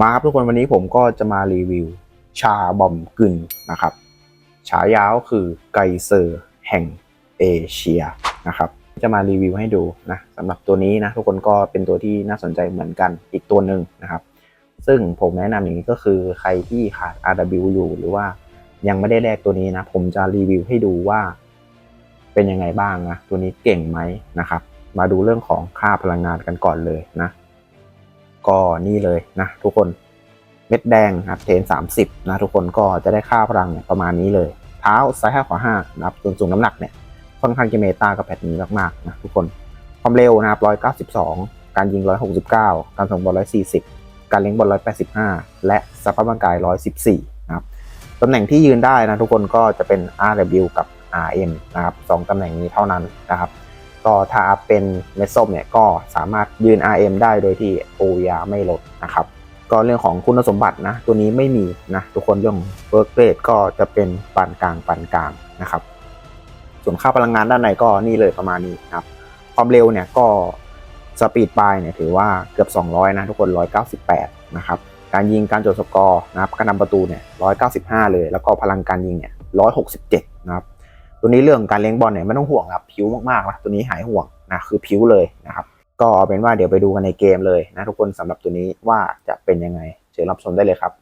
มาครับทุกคนวันนี้ผมก็จะมารีวิว ชาบอมกึนนะครับ ฉายาวคือไกเซอร์แห่งเอเชียนะครับ จะมารีวิวให้ดูนะสำหรับตัวนี้นะทุกคนก็เป็นตัวที่น่าสนใจเหมือนกันอีกตัวหนึ่งนะครับ ซึ่งผมแนะนำอย่างนี้ก็คือใครที่ขาด RW อยู่หรือว่ายังไม่ได้แลกตัวนี้นะ ผมจะรีวิวให้ดูว่า เป็นยังไงบ้างนะ ตัวนี้เก่งไหมนะครับ มาดูเรื่องของค่าพลังงานกันก่อนเลยนะ ก็นี่เลยนะทุกคนเม็ดแดงนะครับเทน 30 นะทุกคนก็จะได้ค่าพลังเนี่ยประมาณนี้เลย เท้าซ้ายห้าขวาห้านะครับส่วนสูงน้ำหนักเนี่ยค่อนข้างจะเมตากับแพทนี้มากๆนะทุกคนความเร็วนะครับ192การยิง169กสิบเก้าการส่งบอล140การเลี้ยงบอล185แปดสิบห้าและสภาพร่างกาย114นะครับตำแหน่งที่ยืนได้นะทุกคนก็จะเป็น RW กับ RM นะครับสองตำแหน่งนี้เท่านั้นนะครับ ก็ถ้าเป็นเม็ดส้มเนี่ยก็สามารถยืน RM ได้โดยที่ OVR ไม่ลดนะครับก็เรื่องของคุณสมบัตินะ ตัวนี้ไม่มีนะ ทุกคนเรื่อง work rate ก็จะเป็นปานกลางปานกลางนะครับ ส่วนค่าพลังงานด้านในก็นี่เลยประมาณนี้นะครับ ความเร็วเนี่ยก็สปีดปลายเนี่ยถือว่าเกือบ 200 นะ ทุกคน 198 นะครับ การยิงการจดสกอร์นะครับการนำประตูเนี่ย 195 เลย แล้วก็พลังการยิงเนี่ย 167 นะครับ ตัวนี้เรื่องการเลี้ยงบอลเนี่ยไม่ต้องห่วงครับผิวมากๆนะตัวนี้หายห่วงนะคือผิวเลยนะครับก็เอาเป็นว่าเดี๋ยวไปดูกันในเกมเลยนะทุกคนสำหรับตัวนี้ว่าจะเป็นยังไงเชิญรับชมได้เลยครับ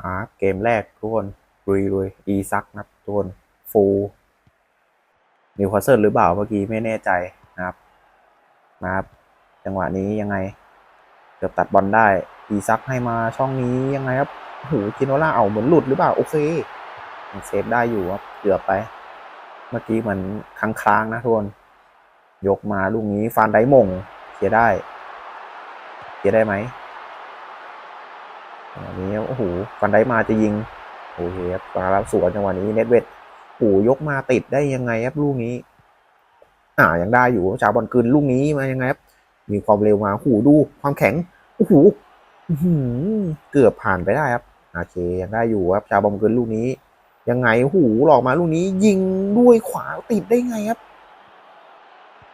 อ่าเกมแรกทุกคนลุยลุยอีซักนะทุกคนฟูนิวคาสเซิลหรือเปล่าเมื่อกี้ไม่แน่ใจนะครับนะครับ จังหวะนี้ยังไง เกือบตัดบอลได้ อีซักให้มาช่องนี้ยังไงครับโอ้โหคิโนล่าเอาเหมือนหลุดหรือเปล่า โอเคเซฟได้อยู่ครับเกือบไป เมื่อกี้เหมือนค้างๆนะทุกคนยกมาลูกนี้ฟานได้มงเคลียได้เคลียได้ไหมอันนี้โอ้โหฟันได้มาจะยิงโอเคครับมาแล้วสวนจังหวะนี้เน็ตเวทโอ้ยกมาติดได้ยังไงครับลูกนี้ อ่ายังได้อยู่ชาวบอลกืนลูกนี้มายังไงครับมีความเร็วมาโอ้ดูความแข็งโอ้โหเกือบผ่านไปได้ครับโอเคยังได้อยู่ครับชาวบอลกืนลูกนี้ ยังไงหูหลอกมาลูกนี้ ยิงด้วยขวาติดได้ไงครับ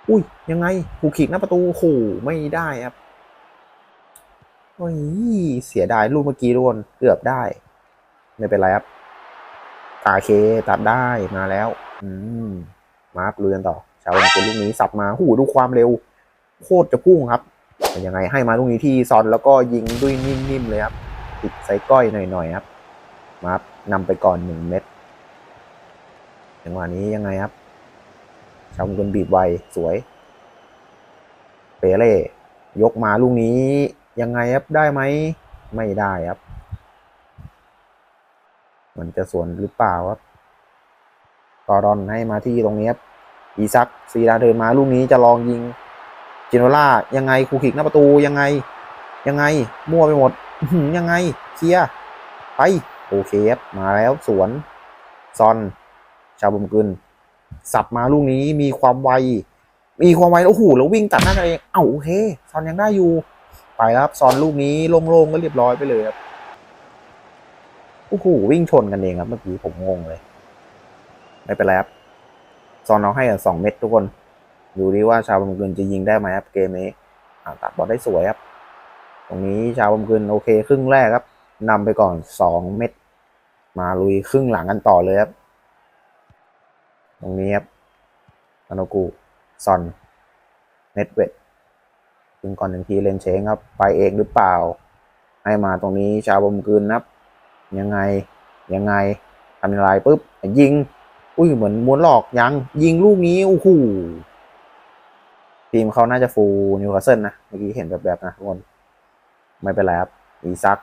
อุ้ยยังไงผูกขีกหน้าประตูโหไม่ได้ครับโอ้ยเสียดายลูกเมื่อกี้ทุกคนเกือบได้ ไม่เป็นไรครับตาเคตัดได้มาแล้ว อืมมาร์คลุยกันต่อชาวบังกลูกนี้สับมาหูดูความเร็ว โคตรจะพุ่งครับยังไงให้มาลูกนี้ที่ซอนแล้วก็ยิงด้วยนิ่มๆเลยครับติดใส่ก้อยหน่อยๆครับ มาร์คนำไปก่อนหนึ่งเม็ดจังหวะนี้ยังไงครับ ชาวมุนบีบไวสวย เปเล่ยกมาลูกนี้ยังไงครับได้ไหม ไม่ได้ครับ มันจะสวนหรือเปล่าครับกอรอนให้มาที่ตรงนี้ครับ อีซักซีดาเดินมาลูกนี้จะลองยิงจิโนล่ายังไงคูคิกหน้าประตูยังไง ยังไง มั่วไปหมดยังไงเคลียร์ไป โอเคครับมาแล้วสวน ซอน ชาวบุมกึนสับมาลูกนี้มีความไว มีความไวโอ้โหแล้ววิ่งตัดหน้าตัวเองเอ้าโอเค ซอนยังได้อยู่ ไปครับ ซอนลูกนี้โล่งๆก็เรียบร้อยไปเลยครับโอ้โหวิ่งชนกันเองครับเมื่อกี้ผมงงเลย ไม่เป็นไรครับ ซอนเอาให้สองเม็ดทุกคน ดูดิว่าชาวบุมกึนจะยิงได้ไหมครับเกมนี้ตัดบอลได้สวยครับ ตรงนี้ชาวบุมกึนโอเค ครึ่งแรกครับ นำไปก่อนสองเม็ดมาลุยครึ่งหลังกันต่อเลยครับ ตรงนี้ครับพาโนกูซอนเน็ตเวทถึงก่อนหนึ่งทีเลนเชงครับ ไปเองหรือเปล่า ให้มาตรงนี้ชาวบมกืนนับ ยังไง ยังไงทำลายปุ๊บ ยิง อุ้ยเหมือนม้วนหลอกยัง ยิงลูกนี้โอ้โหทีมเขาน่าจะฟูนิวคาสเซิลนะ เมื่อกี้เห็นแบบแบบๆนะทุกคน ไม่เป็นไรครับ อีซัก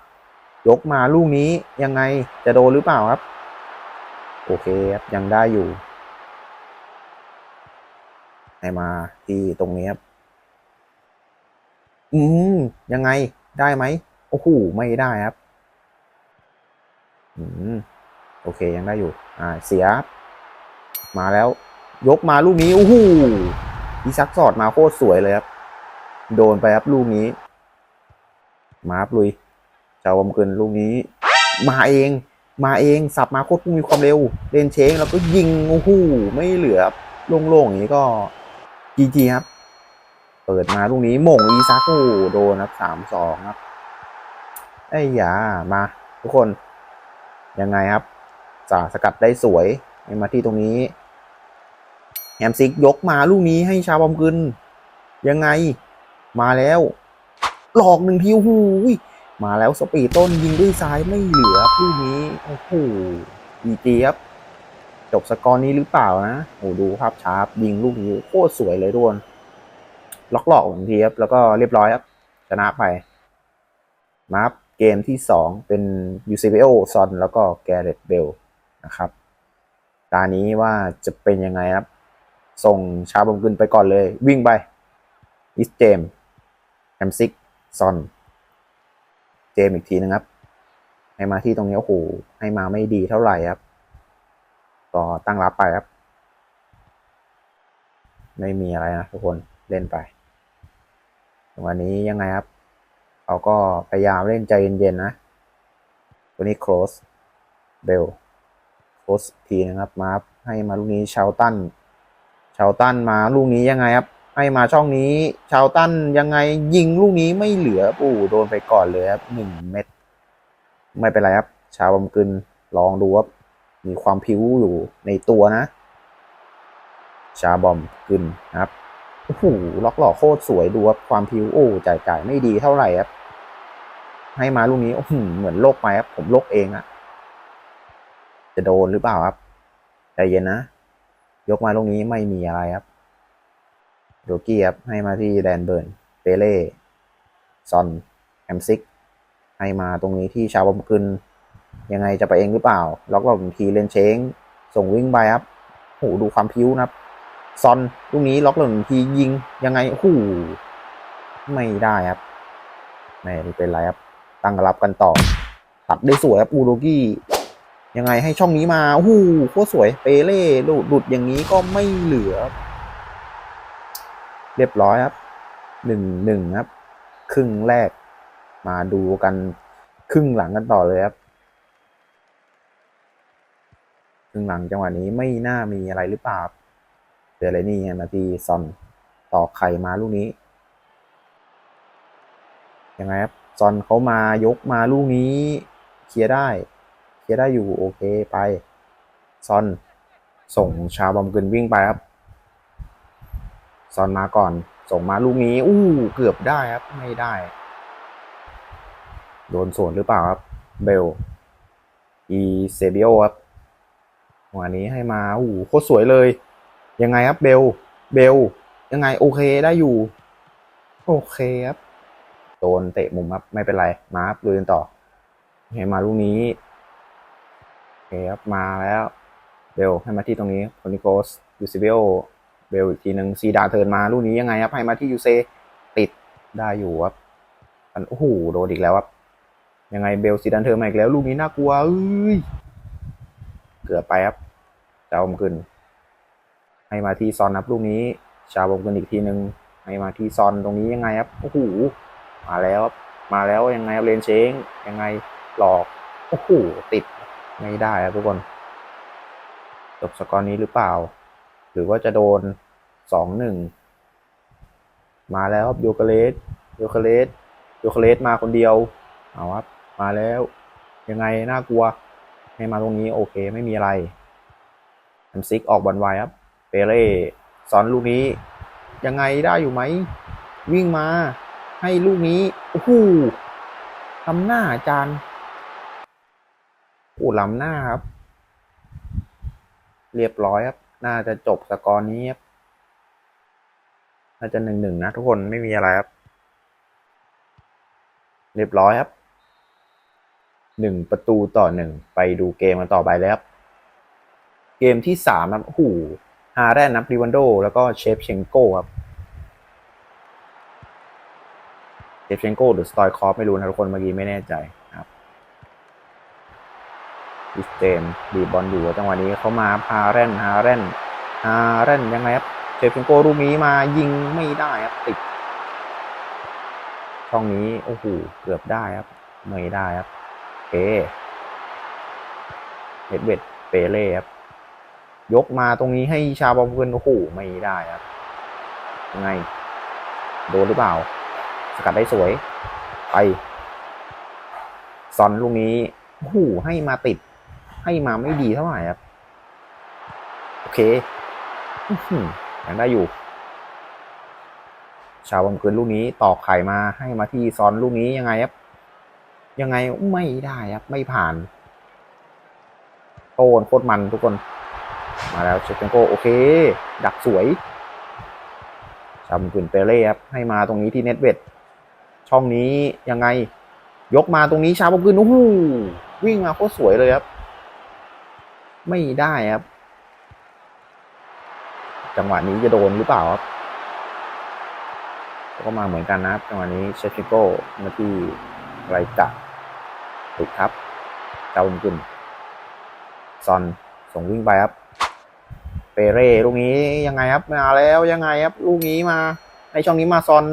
ยกมาลูกนี้ยังไงจะโดนหรือเปล่าครับ โอเคครับยังได้อยู่ให้มาที่ตรงนี้ครับ อืมยังไงได้ไหมโอ้โหไม่ได้ครับ อืมโอเคยังได้อยู่ อ่าเสียครับมาแล้ว ยกมาลูกนี้โอ้โหอีซักสอดมาโคตรสวยเลยครับ โดนไปครับลูกนี้ มาครับลุย เจ้าวมเกินลูกนี้ มาเอง มาเองสับมาโคตรมีความเร็วเล่นเชงแล้วก็ยิงโอ้โหไม่เหลือโล่งๆอย่างนี้ก็จีจีครับ เปิดมาลูกนี้หม่งอีซักโอ้โดนครับสามสองครับไอ้ยามา ทุกคนยังไงครับจ่าสกัดได้สวยให้มาที่ตรงนี้แฮมซิกยกมาลูกนี้ให้ชาวบอมกึนยังไง มาแล้ว หลอกหนึ่งทีโอ้โหย มาแล้วสปีดต้นยิงด้วยซ้ายไม่เหลือลูกนี้โอ้โหดีเจี๊ยบจบสกอร์นี้หรือเปล่านะโอ้ดูภาพชาร์ปยิงลูกนี้โคตรสวยเลยทุกคนล็อกหลอกหนึ่งทีครับแล้วก็เรียบร้อยครับชนะไปมาครับเกมที่สองเป็น UCBO ซอนแล้วก็แกเรตเบลนะครับตานี้ว่าจะเป็นยังไงครับ ส่งชาบอมกึนไปก่อนเลย วิ่งไป อิสเจมแฮมซิกซอน เจมอีกทีนึงครับ ให้มาที่ตรงนี้โอ้โหให้มาไม่ดีเท่าไหร่ครับ ก็ตั้งรับไปครับ ไม่มีอะไรนะทุกคนเล่นไปวันนี้ยังไงครับเขาก็พยายามเล่นใจเย็นๆนะ ตัวนี้ close bell close ทีนะครับมาให้มาลูกนี้ชาวตันชาวตันมาลูกนี้ยังไงครับ ให้มาช่องนี้ ชาวตั้นยังไงยิงลูกนี้ไม่เหลือปู่โดนไปก่อนเลยครับหนึ่งเม็ดไม่เป็นไรครับ ชาวบำกึนลองดูครับมีความพิ้วอยู่ในตัวนะ ชาบอมกึนนครับโอ้โหล็อกหล่อโคตรสวยดูครับความพิวโอ้จ่ายจ่ายไม่ดีเท่าไหร่ครับ ให้มาลูกนี้โอ้โหเหมือนโลกไปครับ ผมโลกเองอะจะโดนหรือเปล่าครับใจเย็นนะ ยกมาลูกนี้ไม่มีอะไรครับ โดกี้ครับให้มาที่แดนเบิร์น เปเล่ซอนแอมซิก ให้มาตรงนี้ที่ชาวบอมกึนยังไงจะไปเองหรือเปล่า ล็อกหลอกหนึ่งทีเลนเชง ส่งวิ่งไปครับโหดูความพิ้วนะครับ ซอนลูกนี้ล็อกหนึ่งทียิงยังไงโอ้โหไม่ได้ครับไม่เป็นไรครับ ตั้งรับกันต่อ ตัดได้สวยครับอูโรกี้ยังไงให้ช่องนี้มาโอ้โหโคตรสวย เปเล่ดูดุดอย่างนี้ก็ไม่เหลือ เรียบร้อยครับหนึ่งหนึ่งครับ ครึ่งแรก มาดูกันครึ่งหลังกันต่อเลยครับครึ่งหลังจังหวะนี้ไม่น่ามีอะไรหรือเปล่าครับเจออะไรนี่ไงมาทีซอนต่อไข่มาลูกนี้ยังไงครับซอนเขามายกมาลูกนี้ เคลียร์ได้ เคลียร์ได้อยู่โอเคไป ซอน ส่งชาวบอมกึนวิ่งไปครับ ซอนมาก่อน ส่งมาลูกนี้ อู้เกือบได้ครับ ไม่ได้ โดนสวนหรือเปล่าครับ เบล อีเซเบียครับวันนี้ให้มาอู้โคตรสวยเลย ยังไงครับ เบล เบล ยังไง โอเคได้อยู่ โอเคครับ โดนเตะมุมครับ ไม่เป็นไร มาครับลุยกันต่อ ให้มาลูกนี้โอเคครับ มาแล้ว เบล ให้มาที่ตรงนี้โคนิโกสยูซิเบล เบลอีกทีหนึ่งซีดาเทิร์นมาลูกนี้ยังไงครับให้มาที่ยูเซติดได้อยู่ครับอันโอ้โหโดนอีกแล้วครับยังไงเบลซีดานเทิร์นมาอีกแล้ว ลูกนี้น่ากลัวเอ้ยเกือบไปครับเจ้าอมกึนให้มาที่ซอนครับลูกนี้ ชาวบงกันอีกทีหนึ่งให้มาที่ซอนตรงนี้ยังไงครับโอ้โหมาแล้วครับมาแล้วยังไงครับเลนเชงยังไงหลอกโอ้โหติดไม่ได้ครับทุกคนจบสกอร์นี้หรือเปล่า หรือว่าจะโดน สองหนึ่งมาแล้วครับโยเกเลสโยเกเลสโยเกเลสมาคนเดียวเอาครับมาแล้วยังไงน่ากลัวให้มาตรงนี้โอเคไม่มีอะไรแอมซิกออกบอลไวครับเปเร่สอนลูกนี้ ยังไงได้อยู่ไหม วิ่งมาให้ลูกนี้โอ้โหทำหน้าอาจารย์โอ้ล้ำหน้าครับ เรียบร้อยครับ น่าจะจบสกอร์นี้ครับ น่าจะหนึ่งหนึ่งนะทุกคนไม่มีอะไรครับ เรียบร้อยครับหนึ่งประตูต่อหนึ่งไปดูเกมกันต่อไปเลยครับ เกมที่สามครับโอ้โหฮาแรนนับริวันโด แล้วก็เชฟเชงโก้ครับเชฟเชงโก้หรือสตอยคอฟไม่รู้นะทุกคนเมื่อกี้ไม่แน่ใจครับดิสเตมดีบบอลอยู่จังหวะนี้เขามาฮาแรนฮาแรนฮาแรนยังไงครับ เชฟเชงโก้ลูกนี้มายิงไม่ได้ครับติดช่องนี้โอ้โหเกือบได้ครับ ไม่ได้ครับโอเคเฮดเวดเปเล่ครับยกมาตรงนี้ให้ชาบอมเกินโอ้โหไม่ได้ครับยังไงโดนหรือเปล่า สกัดได้สวย ไปซอนลูกนี้โอ้โหให้มาติด ให้มาไม่ดีเท่าไหร่ครับ โอเค ยังได้อยู่ ชาวบอมเกินลูกนี้ตอกไข่มาให้มาที่ซอนลูกนี้ยังไงครับ ยังไงไม่ได้ครับ ไม่ผ่าน โตนโคตรมันทุกคน มาแล้วเชฟเชนโกโอเค ดักสวย ชาวบอมเกินเปเล่ครับให้มาตรงนี้ที่เน็ตเวดช่องนี้ยังไง ยกมาตรงนี้ชาวบอมเกินโอ้โหวิ่งมาโคตรสวยเลยครับ ไม่ได้ครับ จังหวะนี้จะโดนหรือเปล่าครับก็มาเหมือนกันนะครับจังหวะนี้เชฟชิโก้มาที่ไรกะถูกครับเจ้ากุนซอนส่งวิ่งไปครับ เปเร่ลูกนี้ยังไงครับมาแล้วยังไงครับลูกนี้มา ในช่องนี้มาซอน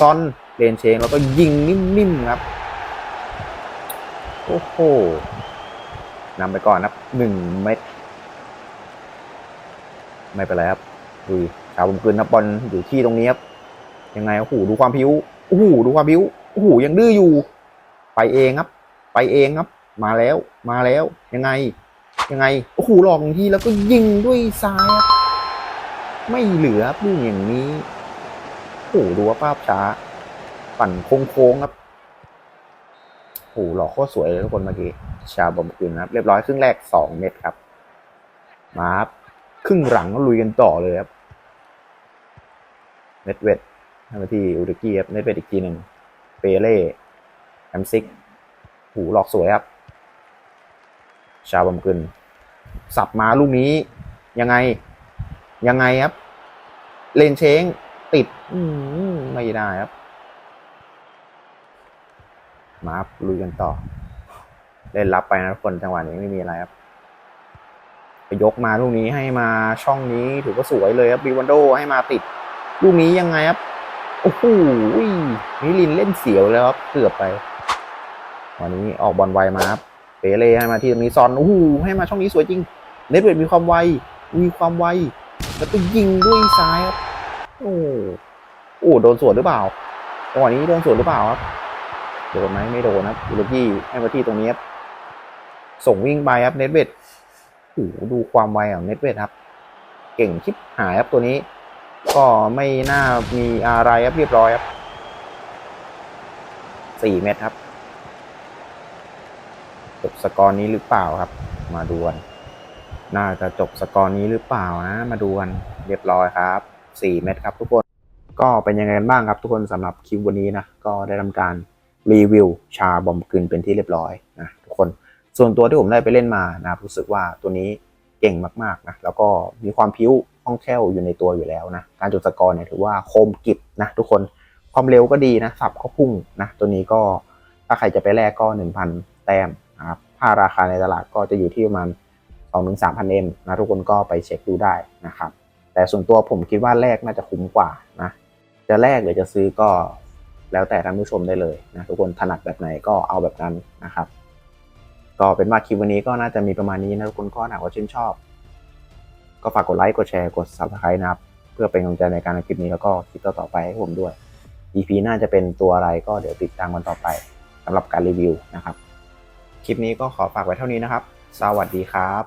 ซอนเลนเชงแล้วก็ยิงนิ่มๆครับโอ้โหนำไปก่อนครับหนึ่งเม็ด ไม่เป็นไรครับดูชาวบุมกลืนนับบอลอยู่ที่ตรงนี้ครับยังไงโอ้โหดูความพิ้วโอ้โหดูความพิ้วโอ้โหยังดื้ออยู่ ไปเองครับ ไปเองครับ มาแล้วมาแล้วยังไง ยังไงโอ้โหหลอกหนึ่งทีแล้วก็ยิงด้วยซ้ายไม่เหลือครับลูกอย่างนี้โอ้โหดูว่าภาพช้า ปั่นโค้งๆครับโอ้โหหลอกโคตรสวยเลยทุกคนเมื่อกี้ชาบอมคืนนครับ เรียบร้อยครึ่งแรกสองเม็ดครับมาครับ ครึ่งหลังก็ลุยกันต่อเลยครับเนตเวดให้มาที่อุรุกี้ครับเนตเวดอีกทีหนึ่งเปเล่แอมซิกหูหลอกสวยครับ ชาวบอมกึนสับมาลูกนี้ ยังไง ยังไงครับ เลนเชงติด อืมไม่ได้ครับ มาครับลุยกันต่อ เล่นรับไปนะทุกคนจังหวะนี้ไม่มีอะไรครับ ยกมาลูกนี้ให้มาช่องนี้ถือว่าสวยเลยครับบีวันโดให้มาติด ลูกนี้ยังไงครับโอ้โหนิลินเล่นเสียวแล้วครับเกือบไป วันนี้ออกบอลไวมาครับเปเล่ให้มาที่ตรงนี้ซอนโอ้โหให้มาช่องนี้สวยจริงเน็ตเวทมีความไวมีความไวแล้วก็ยิงด้วยซ้ายครับโอ้โอ้โดนสวนหรือเปล่าจังหวะนี้โดนสวนหรือเปล่าครับโดนไหมไม่โดนครับอุลกี้ให้มาที่ตรงนี้ครับส่งวิ่งไปครับเน็ตเวท โอ้ดูความไวของเน็ตเวทครับ เก่งชิบหายครับตัวนี้ ก็ไม่น่ามีอะไรครับเรียบร้อยครับสี่เมตรครับจบสกอร์นี้หรือเปล่าครับ มาดูกันน่าจะจบสกอร์นี้หรือเปล่านะ มาดูกันเรียบร้อยครับสี่เมตรครับทุกคน ก็เป็นยังไงกันบ้างครับทุกคนสำหรับคลิปวันนี้นะก็ได้ทำการรีวิวชาบอมกึนเป็นที่เรียบร้อยนะทุกคน ส่วนตัวที่ผมได้ไปเล่นมานะครับรู้สึกว่าตัวนี้เก่งมากๆนะแล้วก็มีความพิ้วคล่องแคล่วอยู่ในตัวอยู่แล้วนะการจดสกอร์เนี่ยถือว่าคมกิบนะทุกคนความเร็วก็ดีนะสับก็พุ่งนะตัวนี้ก็ถ้าใครจะไปแลกก็ 1,000 แต้มนะครับถ้าราคาในตลาดก็จะอยู่ที่ประมาณ2-3,000เอ็มนะทุกคนก็ไปเช็คดูได้นะครับแต่ส่วนตัวผมคิดว่าแลกน่าจะคุ้มกว่านะจะแลกหรือจะซื้อก็แล้วแต่ท่านผู้ชมได้เลยนะทุกคนถนัดแบบไหนก็เอาแบบนั้นนะครับ ก็เป็นว่าคลิปวันนี้ก็น่าจะมีประมาณนี้นะทุกคนก็ถ้าว่าชื่นชอบ ก็ฝากกดไลค์กดแชร์กด subscribe นะครับ เพื่อเป็นกำลังใจในการทำคลิปนี้แล้วก็คลิปต่อๆไปให้ผมด้วย EP น่าจะเป็นตัวอะไรก็เดี๋ยวติดตามกันต่อไปสำหรับการรีวิวนะครับ คลิปนี้ก็ขอฝากไว้เท่านี้นะครับ สวัสดีครับ